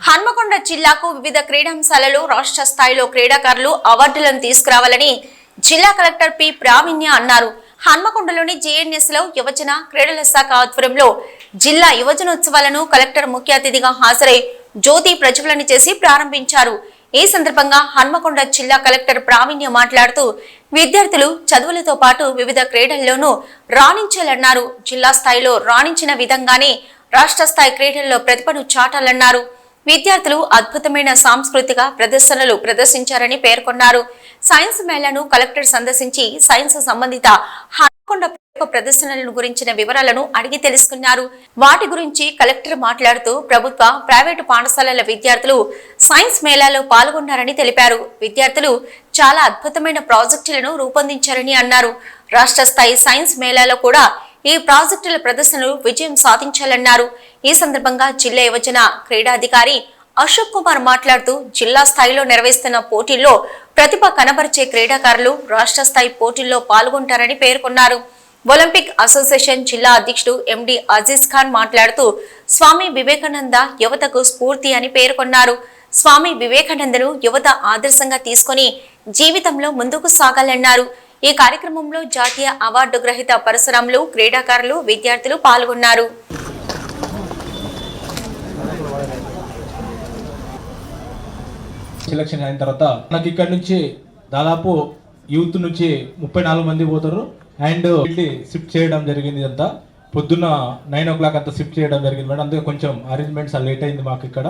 హన్మకొండ జిల్లాకు వివిధ క్రీడాంశాలలో రాష్ట్ర స్థాయిలో క్రీడాకారులు అవార్డులను తీసుకురావాలని జిల్లా కలెక్టర్ పి. ప్రావీణ్య అన్నారు. హన్మకొండలోని జేఎన్ఎస్లో యువజన క్రీడల శాఖ ఆధ్వర్యంలో జిల్లా యువజనోత్సవాలను కలెక్టర్ ముఖ్య అతిథిగా హాజరై జ్యోతి ప్రజ్వలన చేసి ప్రారంభించారు. ఈ సందర్భంగా హన్మకొండ జిల్లా కలెక్టర్ ప్రావీణ్య మాట్లాడుతూ విద్యార్థులు చదువులతో పాటు వివిధ క్రీడల్లోనూ రాణించాలన్నారు. జిల్లా స్థాయిలో రాణించిన విధంగానే రాష్ట్ర స్థాయి క్రీడల్లో ప్రతిభను చాటాలన్నారు. విద్యార్థులు అద్భుతమైన సాంస్కృతిక ప్రదర్శనలు ప్రదర్శించారని పేర్కొన్నారు. సైన్స్ మేళాను కలెక్టర్ సందర్శించి సైన్స్ సంబంధిత హనుకొండ ప్రదర్శనలను గురించిన వివరాలను అడిగి తెలుసుకున్నారు. వాటి గురించి కలెక్టర్ మాట్లాడుతూ ప్రభుత్వ ప్రైవేటు పాఠశాలల విద్యార్థులు సైన్స్ మేళాలో పాల్గొన్నారని తెలిపారు. విద్యార్థులు చాలా అద్భుతమైన ప్రాజెక్టులను రూపొందించారని అన్నారు. రాష్ట్ర స్థాయి సైన్స్ మేళాలో కూడా ఈ ప్రాజెక్టుల ప్రదర్శనలు విజయం సాధించాలన్నారు. ఈ సందర్భంగా జిల్లా యువజన క్రీడాధికారి అశోక్ కుమార్ మాట్లాడుతూ జిల్లా స్థాయిలో నిర్వహిస్తున్న పోటీల్లో ప్రతిభ కనబరిచే క్రీడాకారులు రాష్ట్ర స్థాయి పోటీల్లో పాల్గొంటారని పేర్కొన్నారు. ఒలింపిక్ అసోసియేషన్ జిల్లా అధ్యక్షుడు ఎండి అజీజ్ ఖాన్ మాట్లాడుతూ స్వామి వివేకానంద యువతకు స్ఫూర్తి అని పేర్కొన్నారు. స్వామి వివేకానందను యువత ఆదర్శంగా తీసుకొని జీవితంలో ముందుకు సాగాలన్నారు. ఈ కార్యక్రమంలో జాతీయ అవార్డు గ్రహీత పరశురాములు క్రీడాకారులు విద్యార్థులు పాల్గొన్నారు. సెలక్షన్ అయిన తర్వాత నాకు ఇక్కడ నుంచి దాదాపు యూత్ నుంచి ముప్పై నాలుగు మంది పోతారు. అండ్ వెళ్ళి షిఫ్ట్ చేయడం జరిగింది ఇదంతా. పొద్దున్న నైన్ ఓ క్లాక్ అంతా షిఫ్ట్ చేయడం జరిగింది మేడం. అందుకే కొంచెం అరేంజ్మెంట్స్ లేట్ అయింది మాకు ఇక్కడ.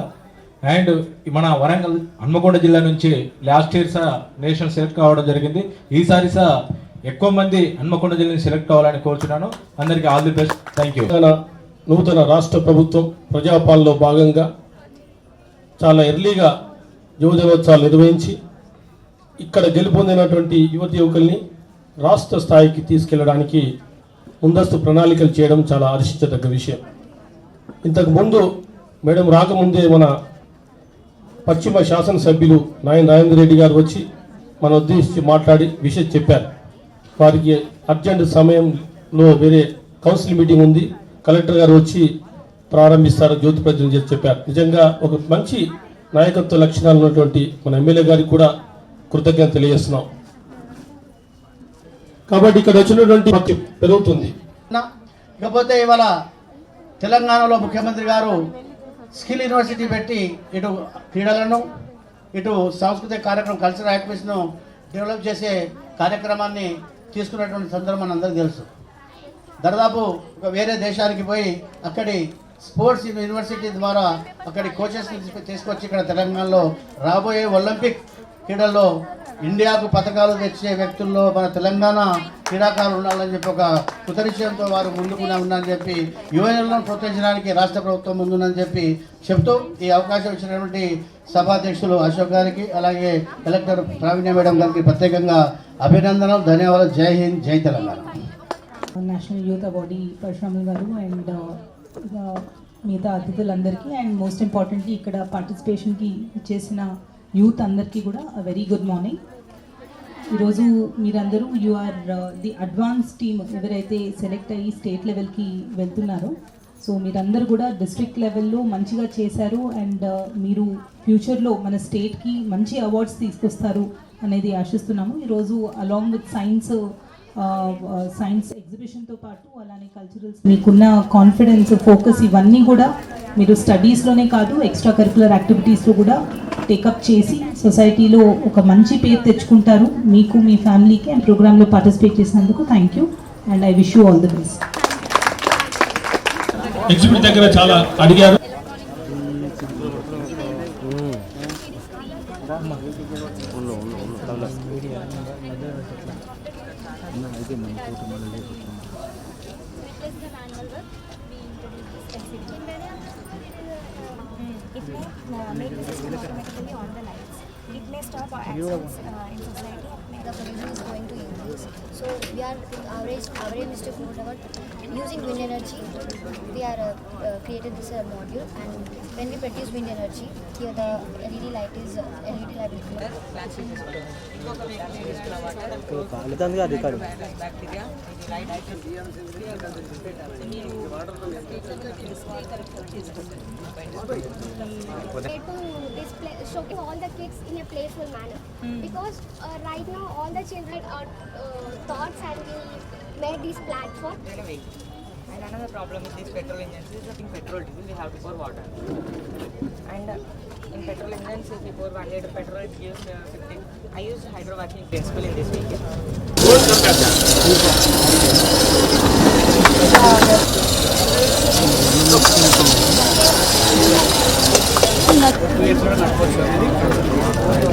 అండ్ మన వరంగల్ హన్మకొండ జిల్లా నుంచి లాస్ట్ ఇయర్ సా నేషనల్ సెలెక్ట్ కావడం జరిగింది. ఈసారి సా ఎక్కువ మంది హన్మకొండ జిల్లాని సెలెక్ట్ కావాలని కోరుచున్నాను. అందరికీ all the best. Thank you నూతన రాష్ట్ర ప్రభుత్వం ప్రజాపాలలో భాగంగా చాలా ఎర్లీగా యువజనోత్సవాలు నిర్వహించి ఇక్కడ గెలుపొందినటువంటి యువతి యువకుల్ని రాష్ట్ర స్థాయికి తీసుకెళ్ళడానికి ముందస్తు ప్రణాళికలు చేయడం చాలా హర్షించదగ్గ విషయం. ఇంతకుముందు మేడం రాకముందే మన పశ్చిమ శాసనసభ్యులు నాయన రాజేంద్ర రెడ్డి గారు వచ్చి మన ఉద్దేశించి మాట్లాడి విషయం చెప్పారు. వారికి అర్జెంట్ సమయంలో వేరే కౌన్సిల్ మీటింగ్ ఉంది. కలెక్టర్ గారు వచ్చి ప్రారంభిస్తారు జ్యోతి ప్రజలు చేసి చెప్పారు. నిజంగా ఒక మంచి నాయకత్వ లక్షణాలు ఉన్నటువంటి మన ఎమ్మెల్యే గారికి కూడా కృతజ్ఞత తెలియజేస్తున్నాం. కాబట్టి ఇక్కడ వచ్చినటువంటి పెరుగుతుంది. ఇకపోతే ఇవాళ తెలంగాణలో ముఖ్యమంత్రి గారు స్కిల్ యూనివర్సిటీ పెట్టి ఇటు క్రీడలను ఇటు సాంస్కృతిక కార్యక్రమం కల్చరల్ యాక్టివిటీస్ను డెవలప్ చేసే కార్యక్రమాన్ని తీసుకున్నటువంటి సందర్భం మన అందరికీ తెలుసు. దాదాపు ఒక వేరే దేశానికి పోయి అక్కడి స్పోర్ట్స్ యూనివర్సిటీ ద్వారా అక్కడి కోచెస్ని తీసుకొచ్చి ఇక్కడ తెలంగాణలో రాబోయే ఒలింపిక్ క్రీడల్లో ఇండియాకు పథకాలు తెచ్చే వ్యక్తుల్లో మన తెలంగాణ క్రీడాకారులు ఉండాలని చెప్పి ఒక కృతనిశ్చయంతో వారు ముందుకునే ఉన్నారని చెప్పి యువజనులను ప్రోత్సహించడానికి రాష్ట్ర ప్రభుత్వం ముందుందని చెప్పి చెప్తూ ఈ అవకాశం ఇచ్చినటువంటి సభాధ్యక్షులు అశోక్ గారికి అలాగే కలెక్టర్ ప్రావీణ్య మేడం గారికి ప్రత్యేకంగా అభినందనలు ధన్యవాదాలు. జై హింద్ జై Telangana. National youth awardee Parashuramulu గారు అండ్ మిగతా అతిథులందరికీ అండ్ మోస్ట్ ఇంపార్టెంట్లీ ఇక్కడ పార్టిసిపేషన్కి చేసిన యూత్ అందరికీ కూడా వెరీ గుడ్ మార్నింగ్ ఈరోజు మీరందరూ you are the advance team ఎవరైతే సెలెక్ట్ అయ్యి స్టేట్ లెవెల్కి వెళ్తున్నారో సో మీరందరూ కూడా డిస్ట్రిక్ట్ లెవెల్లో మంచిగా చేశారు అండ్ uh, మీరు ఫ్యూచర్లో మన స్టేట్కి మంచి అవార్డ్స్ తీసుకొస్తారు అనేది ఆశిస్తున్నాము. ఈరోజు అలాంగ్ విత్ సైన్స్ సైన్స్ ఎగ్జిబిషన్తో పాటు అలానే కల్చరల్స్ మీకున్న కాన్ఫిడెన్స్ ఫోకస్ ఇవన్నీ కూడా మీరు స్టడీస్లోనే కాదు ఎక్స్ట్రా కరికులర్ యాక్టివిటీస్లో కూడా టేకప్ చేసి సొసైటీలో ఒక మంచి పేరు తెచ్చుకుంటారు. మీకు మీ ఫ్యామిలీకి అండ్ ప్రోగ్రాంలో పార్టిసిపేట్ చేసినందుకు thank you. And I wish you all the best. Exhibit దగ్గర చాలా అడిగారు. witness It will make the system automatically on the lights. It may stop our actions uh, in society. the pollution is going to increase. So we are average average Mr. Food using wind energy. We are uh, uh, created this uh, module and when we produce wind energy, here the LED light is uh, LED light will glow. Way to display, showing all the kids in a playful manner. Because uh, right now all the children are uh, thoughts and we made this platform. And another problem with these petrol engines is that in petrol diesel we have to pour water. And uh, in petrol engines if we pour 1 liter petrol it gives uh, 15. I use hydrovacuum principle in this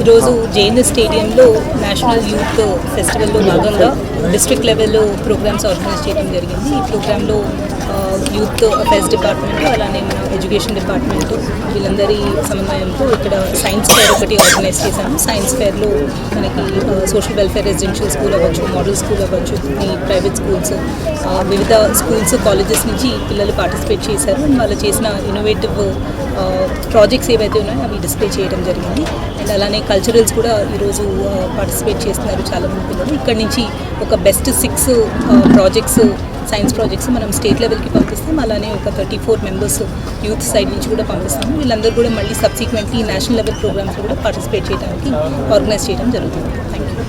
ఈరోజు జైన్ స్టేడియంలో national youth ఫెస్టివల్లో భాగంగా district లెవెల్లో programmes organise చేయడం జరిగింది. ఈ ప్రోగ్రాంలో youth affairs department అలానే మన ఎడ్యుకేషన్ డిపార్ట్మెంట్ వీళ్ళందరి సమన్వయంతో ఇక్కడ సైన్స్ ఫేర్ ఒకటి ఆర్గనైజ్ చేశాము. సైన్స్ ఫేర్లో మనకి సోషల్ వెల్ఫేర్ రెసిడెన్షియల్ స్కూల్ అవ్వచ్చు మోడల్ స్కూల్ అవ్వచ్చు ఈ ప్రైవేట్ స్కూల్స్ వివిధ స్కూల్స్ కాలేజెస్ నుంచి పిల్లలు పార్టిసిపేట్ చేశారు. అండ్ వాళ్ళు చేసిన ఇన్నోవేటివ్ ప్రాజెక్ట్స్ ఏవైతే ఉన్నాయో అవి డిస్ప్లే చేయడం జరిగింది. అండ్ అలానే కల్చరల్స్ కూడా ఈరోజు పార్టిసిపేట్ చేస్తున్నారు చాలామంది పిల్లలు. ఇక్కడ నుంచి ఒక best six projects science projects మనం స్టేట్ లెవెల్కి పంపిస్తాం. అలానే ఒక thirty four members youth side నుంచి కూడా పంపిస్తాము. వీళ్ళందరూ కూడా మళ్ళీ సబ్సిక్వెంట్లీ నేషనల్ లెవెల్ ప్రోగ్రామ్స్ కూడా పార్టిసిపేట్ చేయడానికి ఆర్గనైజ్ చేయడం జరుగుతుంది. Thank you